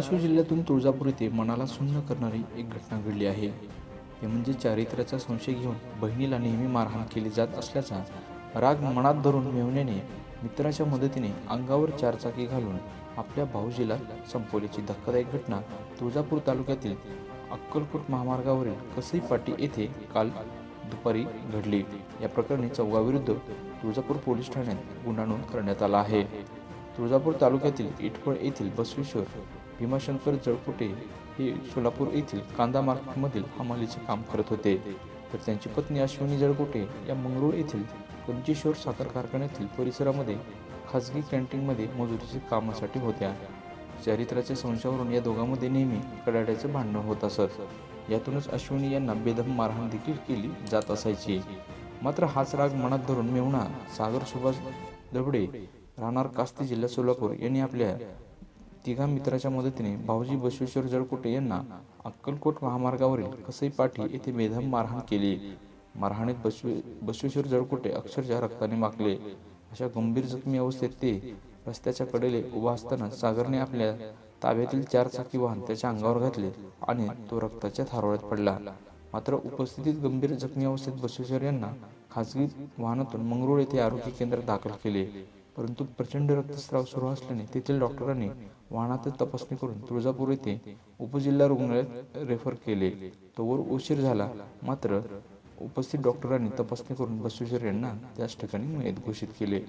धाराशिव जिल्ह्यातून तुळजापूर येथे मनाला सुन्न करणारी एक घटना घडली आहे. ते म्हणजे चारित्र्याचा संशय घेऊन बहिणीला नेहमी मारहाण केली जात असल्याचा राग मनात धरून मेवण्याने मित्राच्या मदतीने अंगावर चारचाकी घालून आपल्या भाऊजीला संपवल्याची धक्कादायक घटना तुळजापूर तालुक्यातील अक्कलकोट महामार्गावरील कसई पाटी येथे काल दुपारी घडली. या प्रकरणी चौघाविरुद्ध तुळजापूर पोलीस ठाण्यात गुन्हा नोंद करण्यात आला आहे. तुळजापूर तालुक्यातील इटफळ येथील बसवेश्वर भीमाशंकर जळकोटे हे सोलापूर येथील कांदा मार्केटमधील हमालीचे काम करत होते. तर त्यांची पत्नी अश्विनी जळकोटे या मंगरूळ येथील कंचेश्वर साखर कारखान्यातील परिसरामध्ये खाजगी कॅन्टीनमध्ये मजुरीच्या कामासाठी होत्या. चारित्र्याच्या संशयावरून या दोघांमध्ये नेहमी कडाड्याचं भांडण होत असत. यातूनच अश्विनी यांना बेदम मारहाण देखील केली जात असायची. मात्र हाच राग मनात धरून मेहुणा सागर सुभाष दबडे राहणार कास्ती जिल्हा सोलापूर यांनी आपल्या तिघा मित्राच्या मदतीने भाऊजी बसवेश्वर जळकोटे यांना अक्कलकोट महामार्गावरील कसई पाठी येथे मेधम मारहाण केली. मारहाणीत बसवे बसवेश्वर जळकोटे अक्षरशः रक्ताने मागले अशा गंभीर जखमी अवस्थेत ते रस्त्याच्या कडेले उभा असताना सागरने आपल्या ताब्यातील चार चाकी वाहन त्याच्या अंगावर घातले आणि तो रक्ताच्या थारोळ्यात पडला. मात्र उपस्थितीत गंभीर जखमी अवस्थेत बसवेश्वर यांना खासगी वाहनातून मंगरुळ येथे आरोग्य केंद्रात दाखल केले. परंतु प्रचंड रक्तस्राव सुरू असल्याने तेथील डॉक्टरांनी वाहनातच तपासणी करून तुळजापूर येथे उपजिल्हा रुग्णालयात रेफर केले. तोवर उशीर झाला. मात्र उपस्थित डॉक्टरांनी तपासणी करून बसवेश्वर यांना त्याच ठिकाणी मयत घोषित केले.